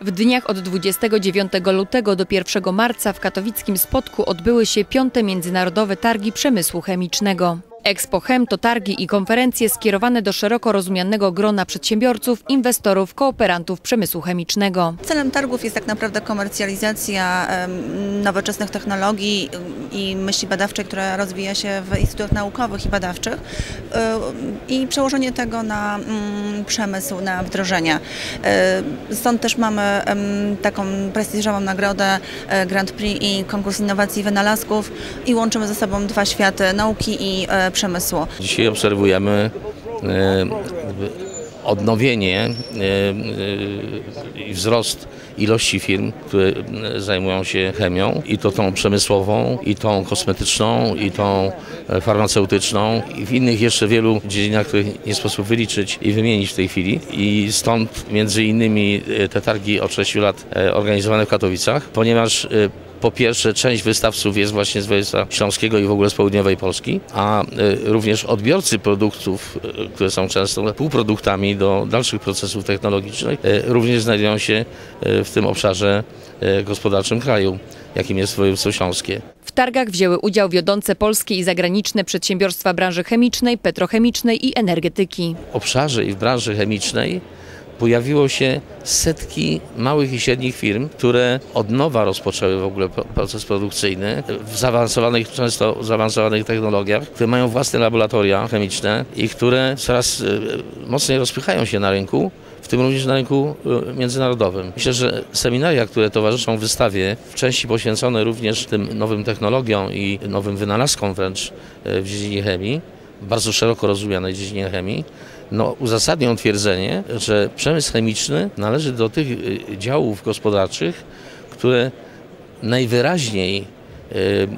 W dniach od 29 lutego do 1 marca w katowickim Spodku odbyły się piąte Międzynarodowe Targi Przemysłu Chemicznego. Expo Chem to targi i konferencje skierowane do szeroko rozumianego grona przedsiębiorców, inwestorów, kooperantów przemysłu chemicznego. Celem targów jest tak naprawdę komercjalizacja nowoczesnych technologii i myśli badawczej, która rozwija się w instytutach naukowych i badawczych i przełożenie tego na przemysł, na wdrożenia. Stąd też mamy taką prestiżową nagrodę e, Grand Prix i konkurs innowacji i wynalazków i łączymy ze sobą dwa światy nauki i e, przemysłu. Dzisiaj obserwujemy e, odnowienie e, e, i wzrost ilości firm, które zajmują się chemią i to tą przemysłową, i tą kosmetyczną, i tą farmaceutyczną i w innych jeszcze wielu dziedzinach, których nie sposób wyliczyć i wymienić w tej chwili. I stąd między innymi te targi od 6 lat organizowane w Katowicach, ponieważ po pierwsze, część wystawców jest właśnie z województwa śląskiego i w ogóle z południowej Polski, a y, również odbiorcy produktów, y, które są często półproduktami do dalszych procesów technologicznych, y, również znajdują się w tym obszarze gospodarczym kraju, jakim jest województwo śląskie. W targach wzięły udział wiodące polskie i zagraniczne przedsiębiorstwa branży chemicznej, petrochemicznej i energetyki. W obszarze i w branży chemicznej pojawiło się setki małych i średnich firm, które od nowa rozpoczęły w ogóle pro- proces produkcyjny w zaawansowanych, często zaawansowanych technologiach, które mają własne laboratoria chemiczne i które coraz y, mocniej rozpychają się na rynku, w tym również na rynku y, międzynarodowym. Myślę, że seminaria, które towarzyszą wystawie, w części poświęcone również tym nowym technologiom i nowym wynalazkom wręcz w dziedzinie chemii, bardzo szeroko rozumianej dziedzinie chemii, no, uzasadnią twierdzenie, że przemysł chemiczny należy do tych y, działów gospodarczych, które najwyraźniej y,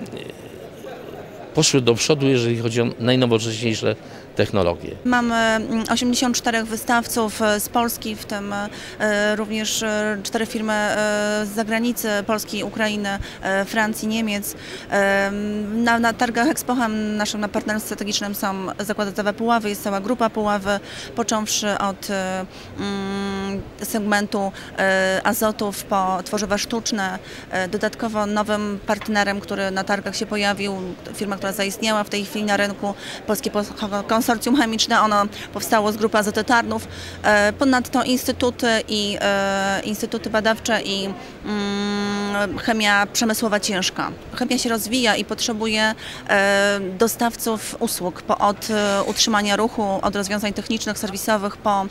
poszły do przodu, jeżeli chodzi o najnowocześniejsze technologie. Mamy mm, 84 wystawców e, z Polski, w tym e, również e, cztery firmy z zagranicy, Polski, Ukrainy, Francji, Niemiec. Na, na targach Expochem naszym na partnerem strategicznym są zakładowe Puławy, jest cała grupa Puławy, począwszy od mm, segmentu e, azotów po tworzywa sztuczne. E, Dodatkowo nowym partnerem, który na targach się pojawił, firma, która zaistniała w tej chwili na rynku, Polskie Po- Konsorcjum Chemiczne, ono powstało z grupy Azoty Tarnów. E, Ponadto instytuty i instytuty badawcze i mm, chemia przemysłowa ciężka. Chemia się rozwija i potrzebuje e, dostawców usług po, od e, utrzymania ruchu, od rozwiązań technicznych, serwisowych po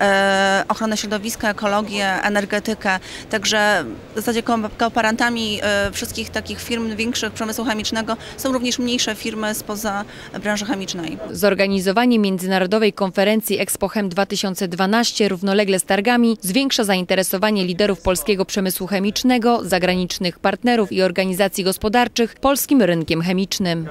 e, ochronę środowiska, ekologię, energetykę. Także w zasadzie ko- kooperantami wszystkich takich firm większych przemysłu chemicznego są również mniejsze firmy spoza branży chemicznej. Zorganizowanie międzynarodowej konferencji Expo Chem 2012 równolegle z targami zwiększa zainteresowanie liderów polskiego przemysłu chemicznego, zagranicznych partnerów i organizacji gospodarczych polskim rynkiem chemicznym.